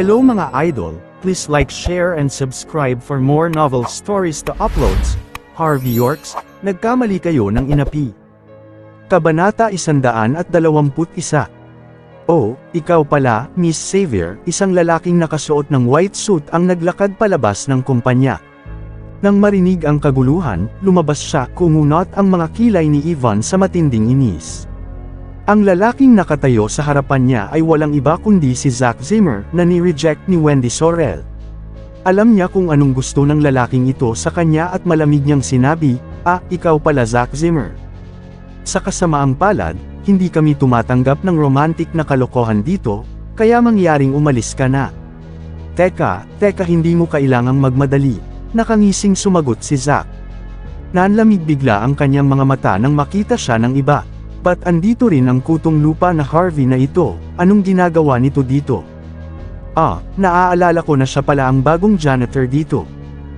Hello mga idol, please like, share and subscribe for more novel stories to uploads. Harvey Yorks, nagkamali kayo ng inapi. Kabanata 121 Oh, ikaw pala, Miss Xavier, isang lalaking nakasuot ng white suit ang naglakad palabas ng kumpanya. Nang marinig ang kaguluhan, lumabas siya kumunot ang mga kilay ni Ivan sa matinding inis. Ang lalaking nakatayo sa harapan niya ay walang iba kundi si Zack Zimmer na ni-reject ni Wendy Sorrell. Alam niya kung anong gusto ng lalaking ito sa kanya at malamig niyang sinabi, Ah, ikaw pala Zack Zimmer. Sa kasamaang palad, hindi kami tumatanggap ng romantic na kalokohan dito, kaya mangyaring umalis ka na. Teka, teka hindi mo kailangang magmadali, nakangising sumagot si Zack. Nanlamig bigla ang kanyang mga mata nang makita siya ng iba. Ba't andito rin ang kutong lupa na Harvey na ito, anong ginagawa nito dito? Ah, naaalala ko na siya pala ang bagong janitor dito.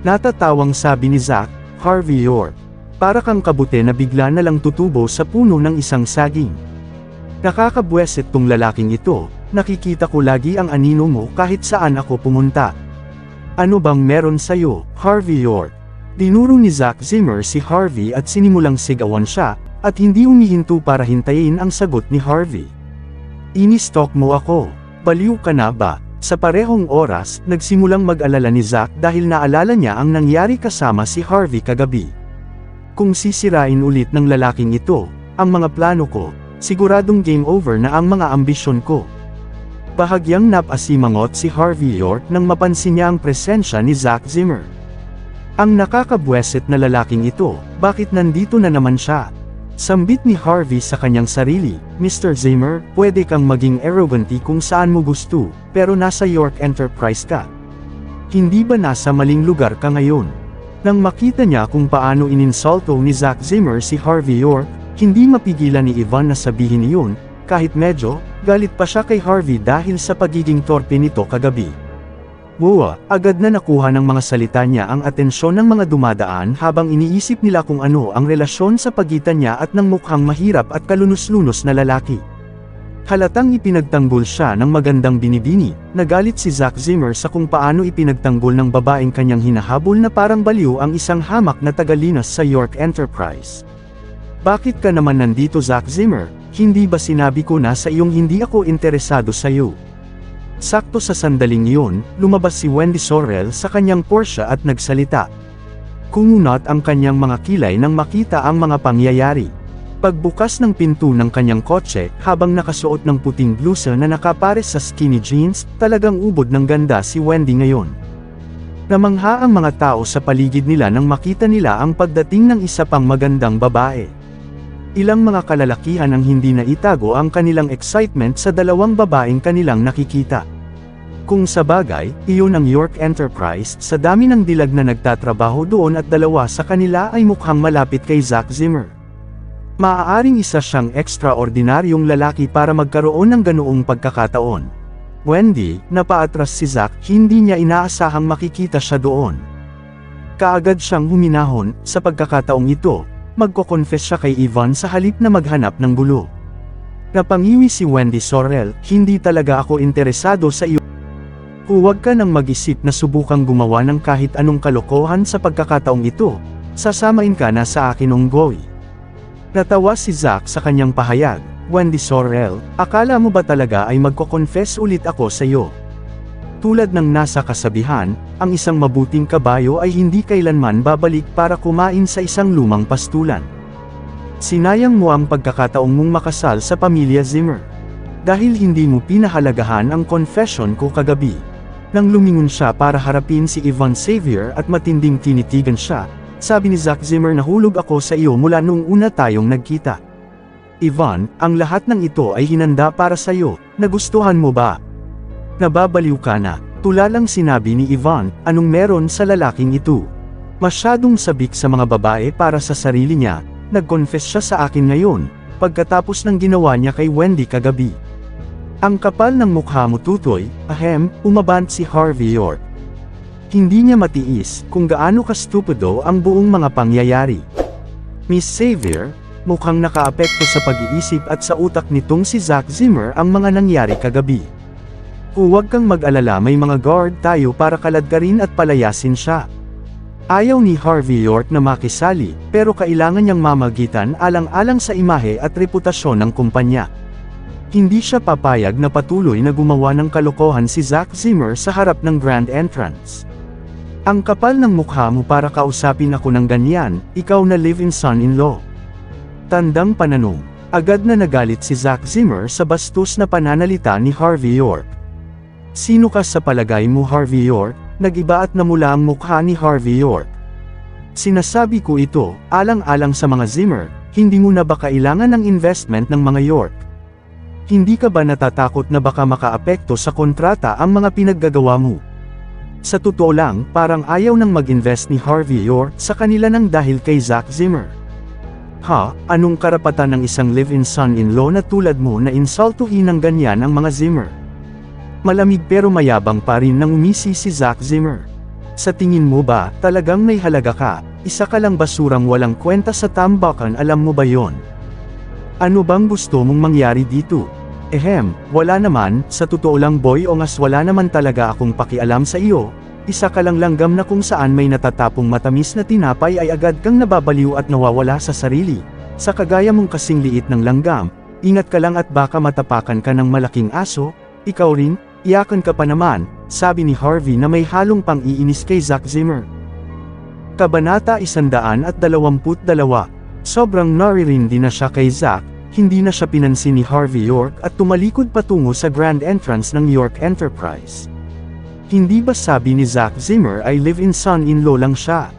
Natatawang sabi ni Zack, Harvey York. Para kang kabute na bigla na lang tutubo sa puno ng isang saging. Nakakabweset tong lalaking ito, nakikita ko lagi ang anino mo kahit saan ako pumunta. Ano bang meron sa'yo, Harvey York? Dinuro ni Zack Zimmer si Harvey at sinimulang sigawan siya, at hindi umihinto para hintayin ang sagot ni Harvey. Inistalk mo ako. Baliw ka na ba? Sa parehong oras, nagsimulang mag-alala ni Zack dahil naalala niya ang nangyari kasama si Harvey kagabi. Kung sisirain ulit ng lalaking ito, ang mga plano ko, siguradong game over na ang mga ambisyon ko. Bahagyang napasimangot si Harvey York nang mapansin niya ang presensya ni Zack Zimmer. Ang nakakabweset na lalaking ito, bakit nandito na naman siya? Sambit ni Harvey sa kanyang sarili, Mr. Zimmer, pwede kang maging arroganty kung saan mo gusto, pero nasa York Enterprise ka. Hindi ba nasa maling lugar ka ngayon? Nang makita niya kung paano ininsulto ni Zack Zimmer si Harvey York, hindi mapigilan ni Ivan na sabihin iyon, kahit medyo, galit pa siya kay Harvey dahil sa pagiging torpe nito kagabi. Buwa, agad na nakuha ng mga salita niya ang atensyon ng mga dumadaan habang iniisip nila kung ano ang relasyon sa pagitan niya at ng mukhang mahirap at kalunos-lunos na lalaki. Halatang ipinagtanggol siya ng magandang binibini, nagalit si Zack Zimmer sa kung paano ipinagtanggol ng babaeng kanyang hinahabol na parang baliw ang isang hamak na tagalinas sa York Enterprise. Bakit ka naman nandito Zack Zimmer? Hindi ba sinabi ko na sa iyong hindi ako interesado sa iyo? Sakto sa sandaling iyon, lumabas si Wendy Sorrell sa kanyang Porsche at nagsalita. Kumunot ang kanyang mga kilay nang makita ang mga pangyayari. Pagbukas ng pinto ng kanyang kotse, habang nakasuot ng puting blusa na nakapares sa skinny jeans, talagang ubod ng ganda si Wendy ngayon. Namangha ang mga tao sa paligid nila nang makita nila ang pagdating ng isa pang magandang babae. Ilang mga kalalakihan ang hindi na itago ang kanilang excitement sa dalawang babaeng kanilang nakikita. Kung sa bagay, iyon ang York Enterprise, sa dami ng dilag na nagtatrabaho doon at dalawa sa kanila ay mukhang malapit kay Zack Zimmer. Maaaring isa siyang ekstraordinaryong lalaki para magkaroon ng ganoong pagkakataon. Wendy, napaatras si Zack, hindi niya inaasahang makikita siya doon. Kaagad siyang huminahon, sa pagkakataong ito, magko-confess siya kay Ivan sa halip na maghanap ng gulo. Napangiwi si Wendy Sorrell, hindi talaga ako interesado sa iyo. Huwag ka nang mag-isip na subukang gumawa ng kahit anong kalokohan sa pagkakataong ito, sasamain ka na sa akin onggoy. Natawa si Zack sa kanyang pahayag, Wendy Sorrell, akala mo ba talaga ay magko-confess ulit ako sa iyo? Tulad ng nasa kasabihan, ang isang mabuting kabayo ay hindi kailanman babalik para kumain sa isang lumang pastulan. Sinayang mo ang pagkakataong mong makasal sa pamilya Zimmer. Dahil hindi mo pinahalagahan ang confession ko kagabi. Nang lumingon siya para harapin si Ivan Xavier at matinding tinitigan siya, sabi ni Zack Zimmer na hulog ako sa iyo mula nung una tayong nagkita. Ivan, ang lahat ng ito ay hinanda para sa iyo, nagustuhan mo ba? Nababaliw ka na, tulalang sinabi ni Ivan, anong meron sa lalaking ito? Masyadong sabik sa mga babae para sa sarili niya, nag-confess siya sa akin ngayon, pagkatapos ng ginawa niya kay Wendy kagabi. Ang kapal ng mukha mo tutoy, ahem, umabant si Harvey York. Hindi niya matiis kung gaano ka-stupido ang buong mga pangyayari. Miss Xavier, mukhang nakaapekto sa pag-iisip at sa utak nitong si Zack Zimmer ang mga nangyari kagabi. Huwag kang mag-alala may mga guard tayo para kaladkarin at palayasin siya. Ayaw ni Harvey York na makisali, pero kailangan niyang mamagitan alang-alang sa imahe at reputasyon ng kumpanya. Hindi siya papayag na patuloy na gumawa ng kalokohan si Zack Zimmer sa harap ng Grand Entrance. Ang kapal ng mukha mo para kausapin ako ng ganyan, ikaw na live-in son-in-law. Tandang pananong. Agad na nagalit si Zack Zimmer sa bastos na pananalita ni Harvey York. Sino ka sa palagay mo Harvey York? Nagiba at namula ang mukha ni Harvey York. Sinasabi ko ito, alang-alang sa mga Zimmer, hindi mo na ba kailangan ng investment ng mga York? Hindi ka ba natatakot na baka makaapekto sa kontrata ang mga pinaggagawa mo? Sa totoo lang, parang ayaw nang mag-invest ni Harvey York sa kanila nang dahil kay Zack Zimmer. Ha, anong karapatan ng isang live-in son-in-law na tulad mo na insultuhin ng ganyan ang mga Zimmer? Malamig pero mayabang pa rin nang umisi si Zack Zimmer. Sa tingin mo ba, talagang may halaga ka, isa ka lang basurang walang kwenta sa tambakan alam mo ba yon? Ano bang gusto mong mangyari dito? Ehem, wala naman, sa totoo lang boy o ngas wala naman talaga akong pakialam sa iyo, isa ka lang langgam na kung saan may natatapong matamis na tinapay ay agad kang nababaliw at nawawala sa sarili. Sa kagaya mong kasing liit ng langgam, ingat ka lang at baka matapakan ka ng malaking aso, ikaw rin, iyakan ka pa naman, sabi ni Harvey na may halong pang-iinis kay Zack Zimmer. Kabanata 122 Sobrang naririndi na siya kay Zack, hindi na siya pinansin ni Harvey York at tumalikod patungo sa grand entrance ng York Enterprise. Hindi ba sabi ni Zack Zimmer ay live-in son-in-law lang siya?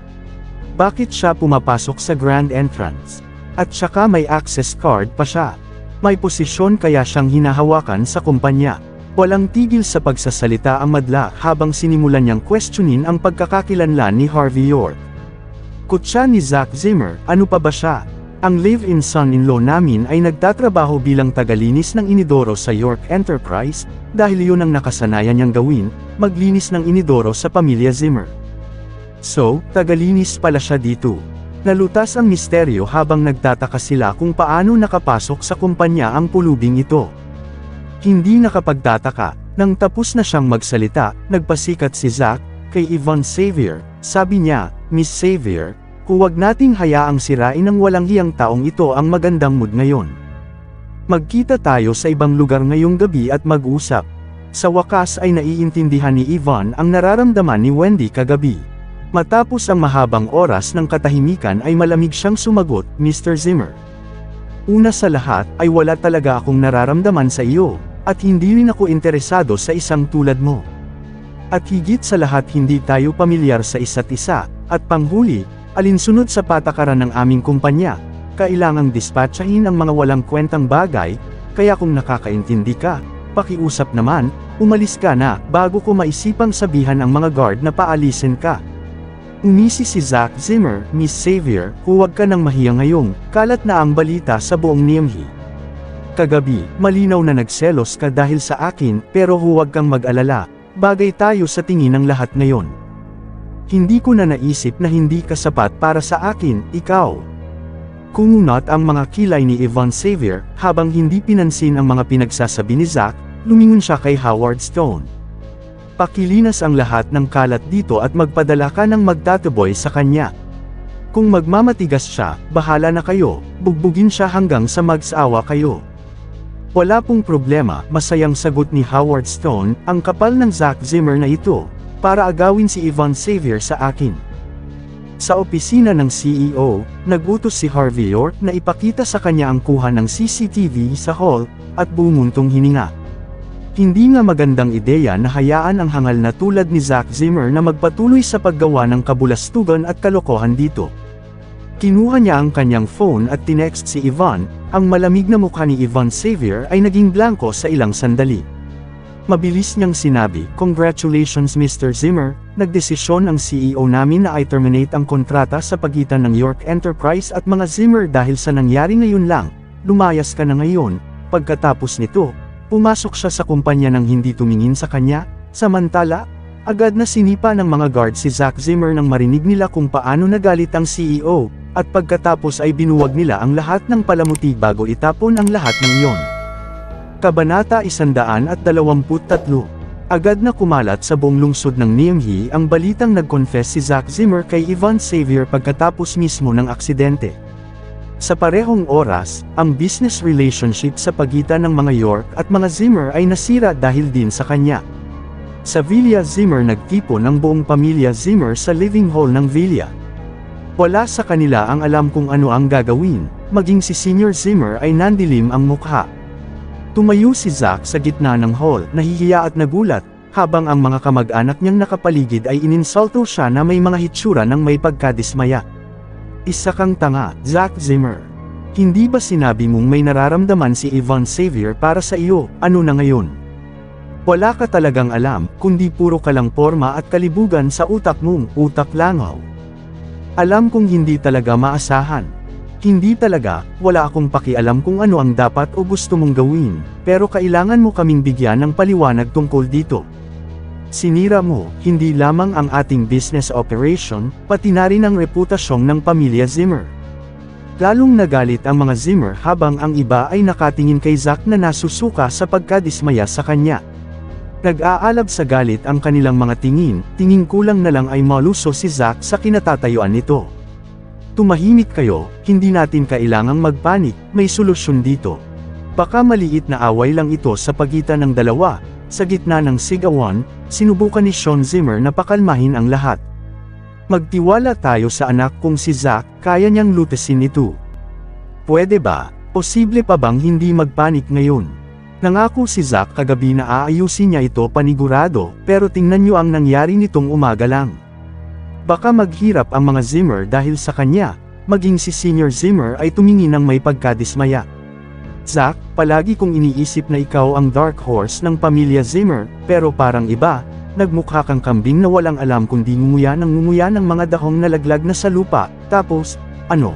Bakit siya pumapasok sa grand entrance? At saka may access card pa siya. May posisyon kaya siyang hinahawakan sa kumpanya. Walang tigil sa pagsasalita ang madla habang sinimulan niyang questionin ang pagkakakilanlan ni Harvey York. Kutsa ni Zack Zimmer, ano pa ba siya? Ang live-in son-in-law namin ay nagtatrabaho bilang tagalinis ng inidoro sa York Enterprise, dahil yun ang nakasanayan niyang gawin, maglinis ng inidoro sa pamilya Zimmer. So, tagalinis pala siya dito. Nalutas ang misteryo habang nagtataka sila kung paano nakapasok sa kumpanya ang pulubing ito. Hindi nakapagtataka, nang tapos na siyang magsalita, nagpasikat si Zack, kay Yvonne Xavier, sabi niya, Miss Xavier, huwag nating hayaang sirain ng walang hiyang taong ito ang magandang mood ngayon. Magkita tayo sa ibang lugar ngayong gabi at mag-usap. Sa wakas ay naiintindihan ni Yvonne ang nararamdaman ni Wendy kagabi. Matapos ang mahabang oras ng katahimikan ay malamig siyang sumagot, Mr. Zimmer. Una sa lahat ay wala talaga akong nararamdaman sa iyo, at hindi rin ako interesado sa isang tulad mo. At higit sa lahat hindi tayo pamilyar sa isa't isa, at panghuli, alinsunod sa patakaran ng aming kumpanya, kailangang dispatchahin ang mga walang kwentang bagay, kaya kung nakakaintindi ka, pakiusap naman, umalis ka na, bago ko maisipang sabihan ang mga guard na paalisin ka. Umisi si Zack Zimmer, Miss Xavier, huwag ka nang mahiya ngayong, kalat na ang balita sa buong Niamhi. Kagabi, malinaw na nagselos ka dahil sa akin, pero huwag kang mag-alala, bagay tayo sa tingin ng lahat ngayon. Hindi ko na naisip na hindi ka sapat para sa akin, ikaw. Kumunat ang mga kilay ni Yvonne Xavier, habang hindi pinansin ang mga pinagsasabi ni Zack, lumingon siya kay Howard Stone. Pakilinas ang lahat ng kalat dito at magpadala ka ng magtataboy sa kanya. Kung magmamatigas siya, bahala na kayo, bugbugin siya hanggang sa magsawa kayo. Wala pong problema, masayang sagot ni Howard Stone, ang kapal ng Zack Zimmer na ito, para agawin si Yvonne Xavier sa akin. Sa opisina ng CEO, nagutos si Harvey York na ipakita sa kanya ang kuha ng CCTV sa hall, at bumuntong hininga. Hindi nga magandang ideya na hayaan ang hangal na tulad ni Zack Zimmer na magpatuloy sa paggawa ng kabulastugan at kalokohan dito. Kinuha niya ang kanyang phone at tinext si Yvonne, ang malamig na mukha ni Yvonne Xavier ay naging blanco sa ilang sandali. Mabilis niyang sinabi, Congratulations Mr. Zimmer, nagdesisyon ang CEO namin na i-terminate ang kontrata sa pagitan ng York Enterprise at mga Zimmer dahil sa nangyari ngayon lang, lumayas ka na ngayon, pagkatapos nito, pumasok siya sa kumpanya nang hindi tumingin sa kanya, samantala, agad na sinipa ng mga guard si Zack Zimmer nang marinig nila kung paano nagalit ang CEO, at pagkatapos ay binuwag nila ang lahat ng palamuti bago itapon ang lahat ng iyon. Kabanata 123 Agad na kumalat sa buong lungsod ng Niamey ang balitang nag-confess si Zack Zimmer kay Ivan Xavier pagkatapos mismo ng aksidente. Sa parehong oras, ang business relationship sa pagitan ng mga York at mga Zimmer ay nasira dahil din sa kanya. Sa Villa Zimmer nagtipon ang buong pamilya Zimmer sa living hall ng Villa. Wala sa kanila ang alam kung ano ang gagawin, maging si Senior Zimmer ay nandilim ang mukha. Tumayo si Zack sa gitna ng hall, nahihiya at nagulat, habang ang mga kamag-anak niyang nakapaligid ay ininsulto siya na may mga hitsura ng may pagkadismaya. Isa kang tanga, Zack Zimmer. Hindi ba sinabi mong may nararamdaman si Ivan Xavier para sa iyo, ano na ngayon? Wala ka talagang alam, kundi puro ka lang porma at kalibugan sa utak mong, utak langaw. Alam kong hindi talaga maasahan. Hindi talaga, wala akong pakialam kung ano ang dapat o gusto mong gawin, pero kailangan mo kaming bigyan ng paliwanag tungkol dito. Sinira mo, hindi lamang ang ating business operation, pati na rin ang reputasyong ng pamilya Zimmer. Lalong nagalit ang mga Zimmer habang ang iba ay nakatingin kay Zack na nasusuka sa pagkadismaya sa kanya. Nag-aalab sa galit ang kanilang mga tingin, tingin kulang na lang ay maluso si Zack sa kinatatayuan nito. Tumahimik kayo, hindi natin kailangang magpanik, may solusyon dito. Baka maliit na away lang ito sa pagitan ng dalawa, sa gitna ng sigawan, sinubukan ni Sean Zimmer na pakalmahin ang lahat. Magtiwala tayo sa anak kong si Zack, kaya niyang lutesin ito. Pwede ba? Posible pa bang hindi magpanik ngayon? Nangako si Zack kagabi na aayusin niya ito panigurado, pero tingnan niyo ang nangyari nitong umaga lang. Baka maghirap ang mga Zimmer dahil sa kanya, maging si Senior Zimmer ay tumingin ng may pagkadismaya. Zack, palagi kong iniisip na ikaw ang dark horse ng pamilya Zimmer, pero parang iba, nagmukha kang kambing na walang alam kundi ngumuya ng ngumuya ng mga dahong nalaglag na sa lupa, tapos, ano?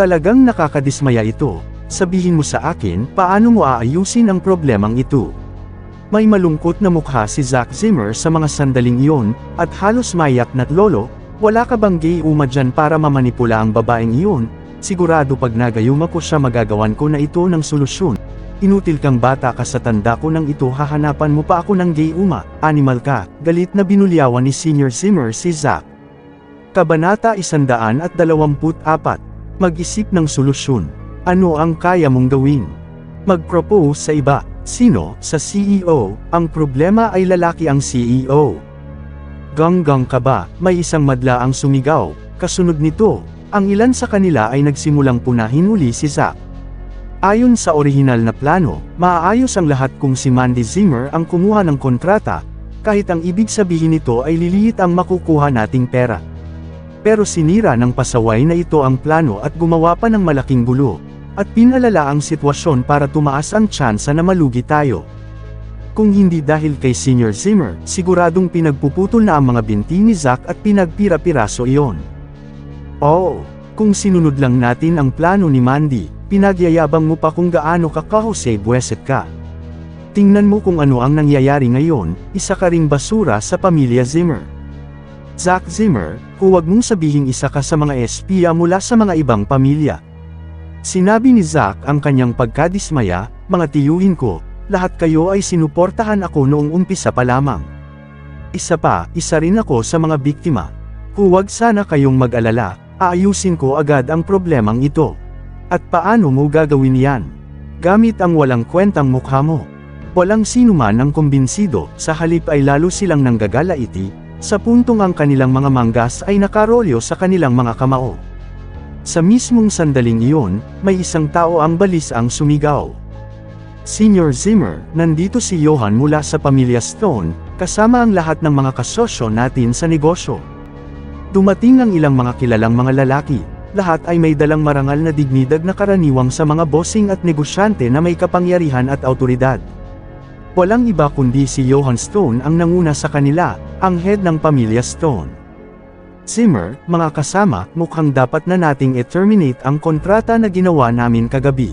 Talagang nakakadismaya ito. Sabihin mo sa akin, paano mo aayusin ang problemang ito? May malungkot na mukha si Zack Zimmer sa mga sandaling iyon, at halos mayak na't lolo, wala ka bang gay uma dyan para mamanipula ang babaeng iyon? Sigurado pag nagayuma ko siya magagawan ko na ito ng solusyon. Inutil kang bata ka sa tanda ko nang ito hahanapan mo pa ako ng gay uma, animal ka, galit na binulyawan ni Senior Zimmer si Zack. Kabanata 124 Mag-isip ng solusyon. Ano ang kaya mong gawin? Mag-propose sa iba. Sino? Sa CEO. Ang problema ay lalaki ang CEO. Ganggang ka ba? May isang madla ang sumigaw. Kasunod nito, ang ilan sa kanila ay nagsimulang punahin uli si Zack. Ayon sa orihinal na plano, maaayos ang lahat kung si Mandy Zimmer ang kumuha ng kontrata, kahit ang ibig sabihin nito ay liliit ang makukuha nating pera. Pero sinira ng pasaway na ito ang plano at gumawa pa ng malaking gulo, at pinalala ang sitwasyon para tumaas ang tsansa na malugi tayo. Kung hindi dahil kay Senior Zimmer, siguradong pinagpuputol na ang mga binti ni Zack at pinagpira-piraso iyon. Oo, kung sinunod lang natin ang plano ni Mandy, pinagyayabang mo pa kung gaano ka ka-Jose Bueset ka. Tingnan mo kung ano ang nangyayari ngayon, isa ka ring basura sa pamilya Zimmer. Zack Zimmer, huwag mong sabihing isa ka sa mga espiya mula sa mga ibang pamilya. Sinabi ni Zack ang kanyang pagkadismaya, mga tiyuhin ko, lahat kayo ay sinuportahan ako noong umpisa pa lamang. Isa pa, isa rin ako sa mga biktima. Huwag sana kayong mag-alala, aayusin ko agad ang problemang ito. At paano mo gagawin yan? Gamit ang walang kwentang mukha mo. Walang sino man ang kumbinsido, sa halip ay lalo silang nanggagalaiti, sa puntong ang kanilang mga manggas ay nakarolyo sa kanilang mga kamao. Sa mismong sandaling iyon, may isang tao ang balis ang sumigaw. Senior Zimmer, nandito si Johan mula sa pamilya Stone, kasama ang lahat ng mga kasosyo natin sa negosyo. Dumating ang ilang mga kilalang mga lalaki, lahat ay may dalang marangal na dignidad na karaniwang sa mga bossing at negosyante na may kapangyarihan at autoridad. Walang iba kundi si Johan Stone ang nanguna sa kanila, ang head ng pamilya Stone. Zimmer, mga kasama, mukhang dapat na nating i-terminate ang kontrata na ginawa namin kagabi.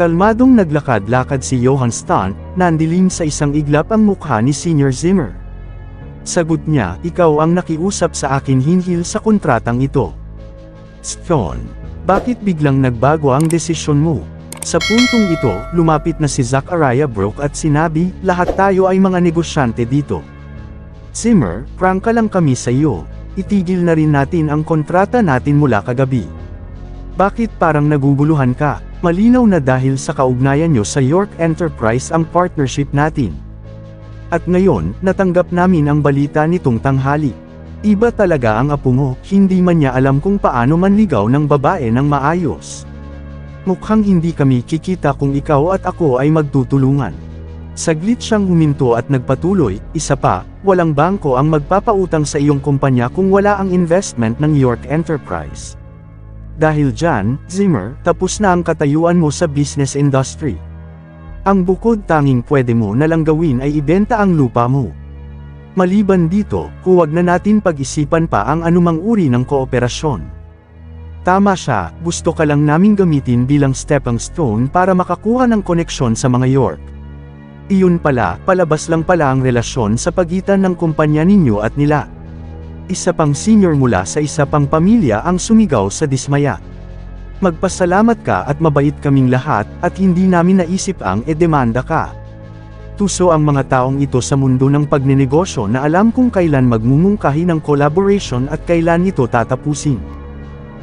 Kalmadong naglakad-lakad si Johan Stone, nandilim sa isang iglap ang mukha ni Senior Zimmer. Sagot niya, ikaw ang nakiusap sa akin hinhil sa kontratang ito. Stone, bakit biglang nagbago ang desisyon mo? Sa puntong ito, lumapit na si Zachariah Brook at sinabi, lahat tayo ay mga negosyante dito. Zimmer, prangka lang kami sa iyo. Itigil na rin natin ang kontrata natin mula kagabi. Bakit parang naguguluhan ka? Malinaw na dahil sa kaugnayan nyo sa York Enterprise ang partnership natin. At ngayon, natanggap namin ang balita nitong tanghali. Iba talaga ang apo mo, hindi man niya alam kung paano manligaw ng babae ng maayos. Mukhang hindi kami kikita kung ikaw at ako ay magtutulungan. Saglit siyang huminto at nagpatuloy, isa pa, walang bangko ang magpapautang sa iyong kumpanya kung wala ang investment ng York Enterprise. Dahil dyan, Zimmer, tapos na ang katayuan mo sa business industry. Ang bukod tanging pwede mo na lang gawin ay ibenta ang lupa mo. Maliban dito, huwag na natin pag-isipan pa ang anumang uri ng kooperasyon. Tama siya, gusto ka lang naming gamitin bilang stepping stone para makakuha ng koneksyon sa mga York. Iyon pala, palabas lang pala ang relasyon sa pagitan ng kumpanya ninyo at nila. Isa pang senior mula sa isa pang pamilya ang sumigaw sa dismaya. Magpasalamat ka at mabait kaming lahat at hindi namin naisip ang edemanda ka. Tuso ang mga taong ito sa mundo ng pagnenegosyo na alam kung kailan magmumungkahi ng collaboration at kailan ito tatapusin.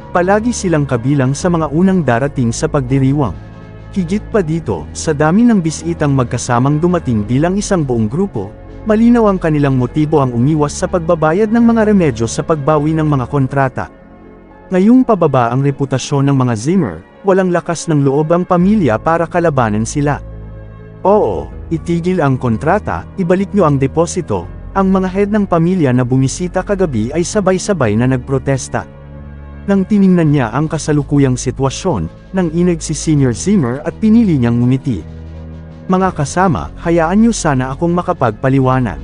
Palagi silang kabilang sa mga unang darating sa pagdiriwang. Higit pa dito, sa dami ng bisitang magkasamang dumating bilang isang buong grupo, malinaw ang kanilang motibo ang umiwas sa pagbabayad ng mga remedyo sa pagbawi ng mga kontrata. Ngayong pababa ang reputasyon ng mga Zimmer, walang lakas ng loob ang pamilya para kalabanan sila. Oo, itigil ang kontrata, ibalik nyo ang deposito, ang mga head ng pamilya na bumisita kagabi ay sabay-sabay na nagprotesta. Nang tiningnan niya ang kasalukuyang sitwasyon, nang inag si Senior Zimmer at pinili niyang ngumiti. Mga kasama, hayaan niyo sana akong makapagpaliwanag.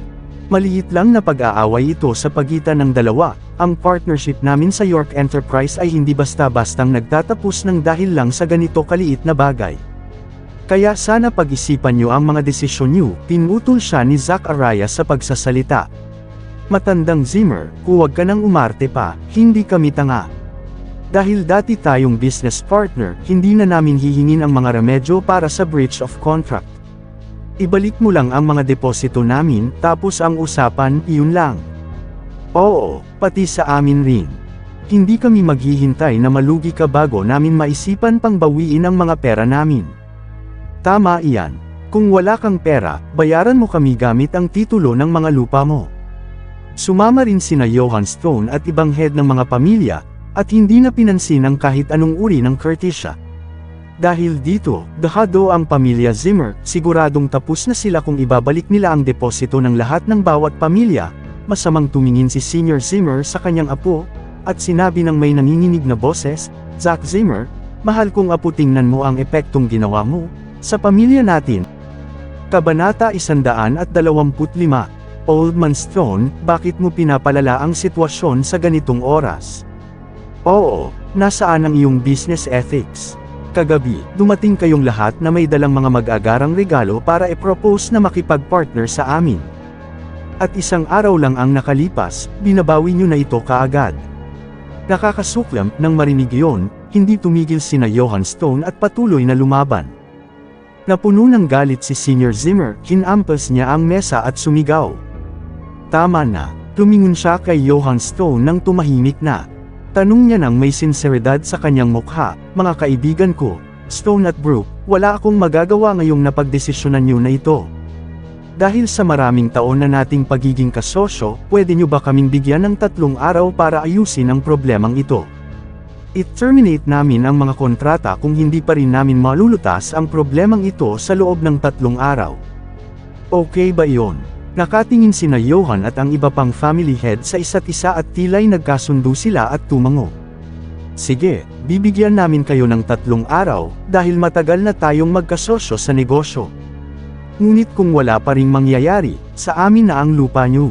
Maliit lang na pag-aaway ito sa pagitan ng dalawa, ang partnership namin sa York Enterprise ay hindi basta-bastang nagtatapos ng dahil lang sa ganito kaliit na bagay. Kaya sana pag-isipan niyo ang mga desisyon niyo, pinutol siya ni Zachariah sa pagsasalita. Matandang Zimmer, huwag ka nang umarte pa, hindi kami tanga. Dahil dati tayong business partner, hindi na namin hihingin ang mga remedyo para sa breach of contract. Ibalik mo lang ang mga deposito namin, tapos ang usapan, iyon lang. Oo, pati sa amin rin. Hindi kami maghihintay na malugi ka bago namin maisipan pang bawiin ang mga pera namin. Tama iyan. Kung wala kang pera, bayaran mo kami gamit ang titulo ng mga lupa mo. Sumama rin sina Johan Stone at ibang head ng mga pamilya, at hindi na pinansin ang kahit anong uri ng courtesya. Dahil dito, dahado ang pamilya Zimmer, siguradong tapos na sila kung ibabalik nila ang deposito ng lahat ng bawat pamilya, masamang tumingin si Senior Zimmer sa kanyang apo, at sinabi ng may nanginginig na boses, Zach Zimmer, mahal kong apo tingnan mo ang epektong ginawa mo, sa pamilya natin. Kabanata 125, Old Man Stone, bakit mo pinapalala ang sitwasyon sa ganitong oras? Oo, nasaan ang iyong business ethics? Kagabi, dumating kayong lahat na may dalang mga mag-agarang regalo para i-propose na makipag-partner sa amin. At isang araw lang ang nakalipas, binabawi nyo na ito kaagad. Nakakasuklam nang marinig yon, hindi tumigil sina Johan Stone at patuloy na lumaban. Napuno ng galit si Senior Zimmer, kinampas niya ang mesa at sumigaw. Tama na, tumingon siya kay Johan Stone nang tumahimik na. Tanong niya nang may sinseridad sa kanyang mukha, mga kaibigan ko, Stone at Brook, wala akong magagawa ngayong napagdesisyonan niyo na ito. Dahil sa maraming taon na nating pagiging kasosyo, pwede niyo ba kaming bigyan ng tatlong araw para ayusin ang problemang ito? I-terminate namin ang mga kontrata kung hindi pa rin namin malulutas ang problemang ito sa loob ng tatlong araw. Okay ba iyon? Nakatingin sina Johan at ang iba pang family head sa isa't isa at tila'y nagkasundo sila at tumango. Sige, bibigyan namin kayo ng tatlong araw, dahil matagal na tayong magkasosyo sa negosyo. Ngunit kung wala pa ring mangyayari, sa amin na ang lupa niyo.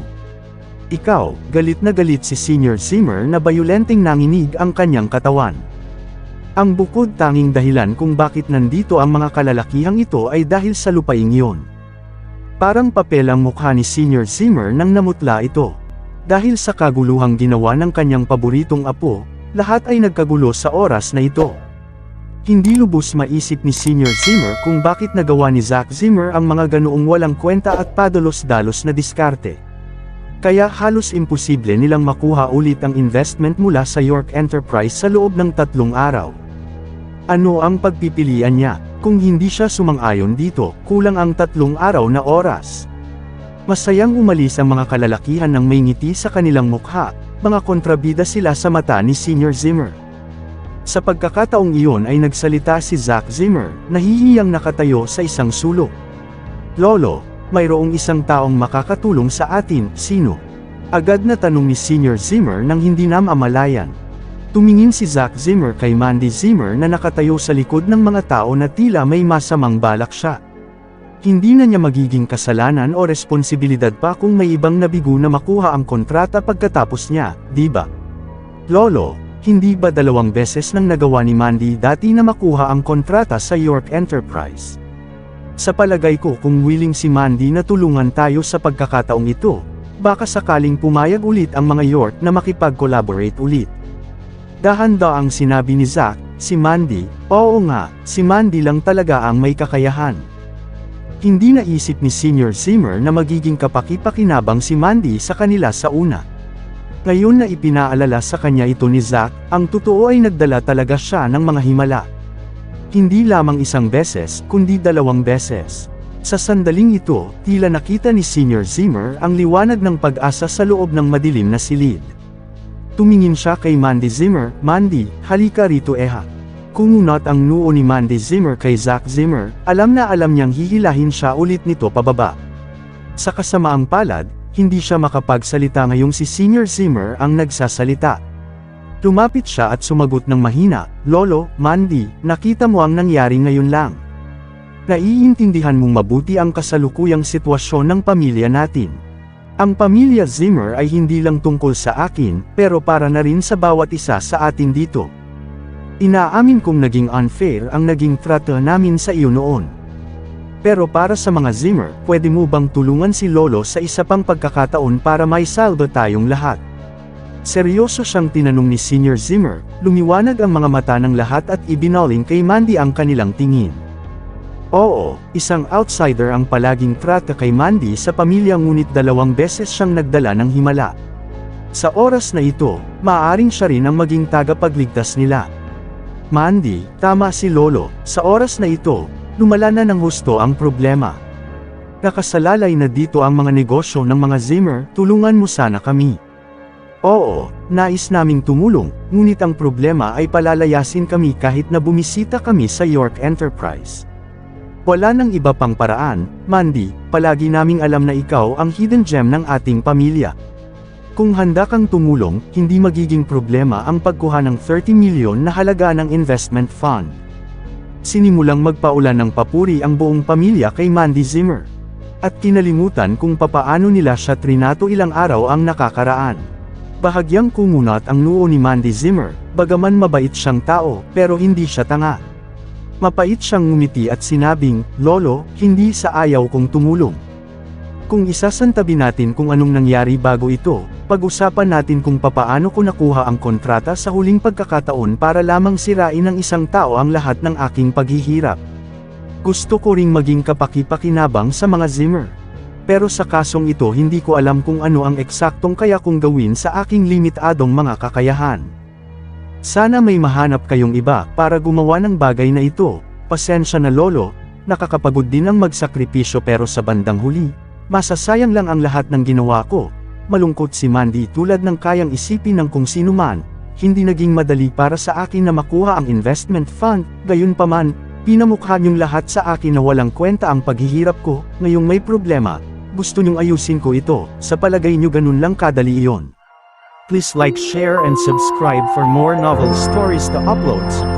Ikaw, galit na galit si Senior Zimmer na bayulenteng nanginig ang kanyang katawan. Ang bukod tanging dahilan kung bakit nandito ang mga kalalakihang ito ay dahil sa lupaing iyon. Parang papel ang mukha ni Senior Zimmer nang namutla ito. Dahil sa kaguluhang ginawa ng kanyang paboritong apo, lahat ay nagkagulo sa oras na ito. Hindi lubos maisip ni Senior Zimmer kung bakit nagawa ni Zack Zimmer ang mga ganoong walang kwenta at padalos-dalos na diskarte. Kaya halos imposible nilang makuha ulit ang investment mula sa York Enterprise sa loob ng tatlong araw. Ano ang pagpipilian niya? Kung hindi siya sumang-ayon dito, kulang ang tatlong araw na oras. Masayang umalis ang mga kalalakihan ng may ngiti sa kanilang mukha, mga kontrabida sila sa mata ni Senior Zimmer. Sa pagkakataong iyon ay nagsalita si Zack Zimmer, nahihiyang nakatayo sa isang sulok. Lolo, mayroong isang taong makakatulong sa atin, sino? Agad na tanong ni Senior Zimmer nang hindi na mamalayan. Tumingin si Zack Zimmer kay Mandy Zimmer na nakatayo sa likod ng mga tao na tila may masamang balak siya. Hindi na niya magiging kasalanan o responsibilidad pa kung may ibang nabigo na makuha ang kontrata pagkatapos niya, di ba? Lolo, hindi ba dalawang beses nang nagawa ni Mandy dati na makuha ang kontrata sa York Enterprise? Sa palagay ko kung willing si Mandy na tulungan tayo sa pagkakataong ito, baka sakaling pumayag ulit ang mga York na makipag-collaborate ulit. Dahan-daang sinabi ni Zack, si Mandy, oo nga, si Mandy lang talaga ang may kakayahan. Hindi naisip ni Senior Zimmer na magiging kapaki-pakinabang si Mandy sa kanila sa una. Ngayon na ipinaalala sa kanya ito ni Zack, ang totoo ay nagdala talaga siya ng mga himala. Hindi lamang isang beses, kundi dalawang beses. Sa sandaling ito, tila nakita ni Senior Zimmer ang liwanag ng pag-asa sa loob ng madilim na silid. Tumingin siya kay Mandy Zimmer, Mandy, halika rito eha. Kumunot ang noo ni Mandy Zimmer kay Zack Zimmer, alam na alam niyang hihilahin siya ulit nito pababa. Sa kasamaang palad, hindi siya makapagsalita ngayong si Senior Zimmer ang nagsasalita. Lumapit siya at sumagot ng mahina, Lolo, Mandy, nakita mo ang nangyari ngayon lang. Naiintindihan mong mabuti ang kasalukuyang sitwasyon ng pamilya natin. Ang pamilya Zimmer ay hindi lang tungkol sa akin, pero para na rin sa bawat isa sa atin dito. Inaamin kong naging unfair ang naging trato namin sa iyo noon. Pero para sa mga Zimmer, pwede mo bang tulungan si Lolo sa isa pang pagkakataon para may saldo tayong lahat? Seryoso siyang tinanong ni Senior Zimmer, lumiwanag ang mga mata ng lahat at ibinaling kay Mandy ang kanilang tingin. Oo, isang outsider ang palaging trata kay Mandy sa pamilya ngunit dalawang beses siyang nagdala ng himala. Sa oras na ito, maaaring siya rin ang maging tagapagligtas nila. Mandy, tama si Lolo, sa oras na ito, lumala na ng husto ang problema. Nakasalalay na dito ang mga negosyo ng mga Zimmer, tulungan mo sana kami. Oo, nais naming tumulong, ngunit ang problema ay palalayasin kami kahit na bumisita kami sa York Enterprise. Wala nang iba pang paraan, Mandy, palagi naming alam na ikaw ang hidden gem ng ating pamilya. Kung handa kang tumulong, hindi magiging problema ang pagkuha ng 30 milyon na halaga ng investment fund. Sinimulang magpaulan ng papuri ang buong pamilya kay Mandy Zimmer. At kinalimutan kung papaano nila siya trinato ilang araw ang nakakaraan. Bahagyang kumunat ang noo ni Mandy Zimmer, bagaman mabait siyang tao, pero hindi siya tanga. Mapait siyang ngumiti at sinabing, Lolo, hindi sa ayaw kong tumulong. Kung isasantabi natin kung anong nangyari bago ito, pag-usapan natin kung papaano ko nakuha ang kontrata sa huling pagkakataon para lamang sirain ng isang tao ang lahat ng aking paghihirap. Gusto ko ring maging kapaki-pakinabang sa mga Zimmer. Pero sa kasong ito hindi ko alam kung ano ang eksaktong kaya kong gawin sa aking limitadong mga kakayahan. Sana may mahanap kayong iba para gumawa ng bagay na ito. Pasensya na lolo, nakakapagod din ang magsakripisyo pero sa bandang huli, masasayang lang ang lahat ng ginawa ko. Malungkot si Mandy tulad ng kayang isipin ng kung sino man, hindi naging madali para sa akin na makuha ang investment fund, gayunpaman, pinamukha niyong lahat sa akin na walang kwenta ang paghihirap ko, ngayong may problema, gusto niyong ayusin ko ito, sa palagay niyo ganun lang kadali iyon. Please like, share and subscribe for more novel stories to uploads.